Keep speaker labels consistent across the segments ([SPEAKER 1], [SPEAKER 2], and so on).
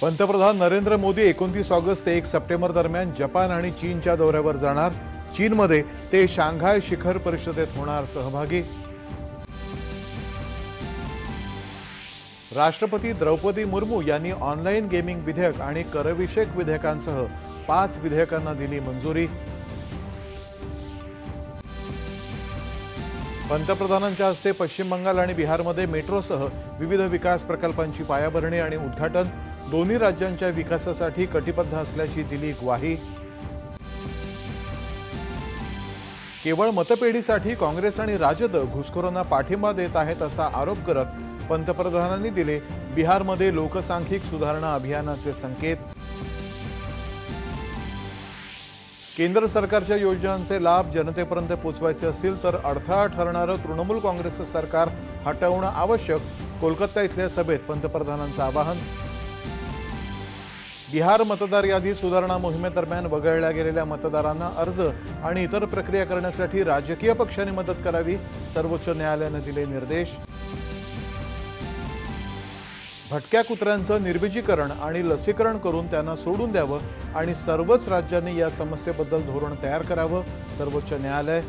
[SPEAKER 1] पंतप्रधान नरेंद्र मोदी एकोणतीस ऑगस्ट ते एक सप्टेंबर दरम्यान जपान आणि चीनच्या दौऱ्यावर जाणार. चीनमध्ये ते शांघाय शिखर परिषदेत होणार सहभागी. राष्ट्रपती द्रौपदी मुर्मू यांनी ऑनलाईन गेमिंग विधेयक आणि करविषयक विधेयकांसह पाच विधेयकांना दिली मंजुरी. पंतप्रधानांच्या हस्ते पश्चिम बंगाल आणि बिहारमध्ये मेट्रोसह विविध विकास प्रकल्पांची पायाभरणी आणि उद्घाटन दोन्ही राज्यांच्या विकासासाठी कटिबद्ध असल्याची दिली ग्वाही. केवळ मतपेढीसाठी काँग्रेस आणि राजद घुसखोरांना पाठिंबा देत आहेत असा आरोप करत पंतप्रधानांनी दिले बिहारमध्ये लोकसांख्यिक सुधारणा अभियानाचे संकेत. केंद्र सरकारच्या योजनांचे लाभ जनतेपर्यंत पोचवायचे असतील तर अडथळा ठरणारं तृणमूल काँग्रेसचं सरकार हटवणं आवश्यक कोलकाता इथल्या सभेत पंतप्रधानांचं आवाहन. बिहार मतदार यादी सुधारणा मोहिमेदरम्यान वगळल्या गेलेल्या मतदारांना अर्ज आणि इतर प्रक्रिया करण्यासाठी राजकीय पक्षांनी मदत करावी सर्वोच्च न्यायालयानं दिले निर्देश. भटक्या कुत्र्यांचं निर्बीजीकरण आणि लसीकरण करून त्यांना सोडून द्यावं आणि सर्वच राज्यांनी या समस्येबद्दल धोरण तयार करावं सर्वोच्च न्यायालय.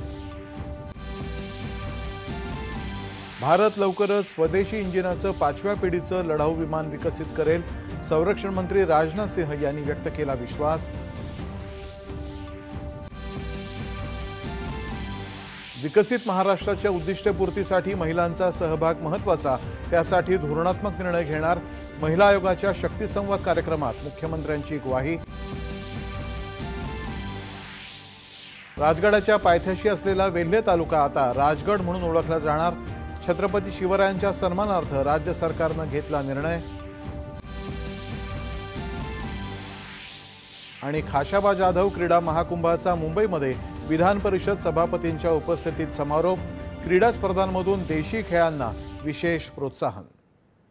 [SPEAKER 1] भारत लवकरच स्वदेशी इंजिनाचं पाचव्या पिढीचं लढाऊ विमान विकसित करेल संरक्षण मंत्री राजनाथ सिंह यांनी व्यक्त केला विश्वास. विकसित महाराष्ट्राच्या उद्दिष्टपूर्तीसाठी महिलांचा सहभाग महत्त्वाचा त्यासाठी धोरणात्मक निर्णय घेणार महिला आयोगाच्या शक्ती संवाद कार्यक्रमात मुख्यमंत्र्यांची ग्वाही. राजगडाच्या पायथ्याशी असलेला वेल्हे तालुका आता राजगड म्हणून ओळखला जाणार. छत्रपती शिवरायांच्या सन्मानार्थ राज्य सरकारनं घेतला निर्णय. आणि खाशाबा जाधव क्रीडा महाकुंभाचा मुंबईमध्ये विधान परिषद सभापतींच्या उपस्थितीत समारोप क्रीडा स्पर्धांमधून देशी खेळांना विशेष प्रोत्साहन.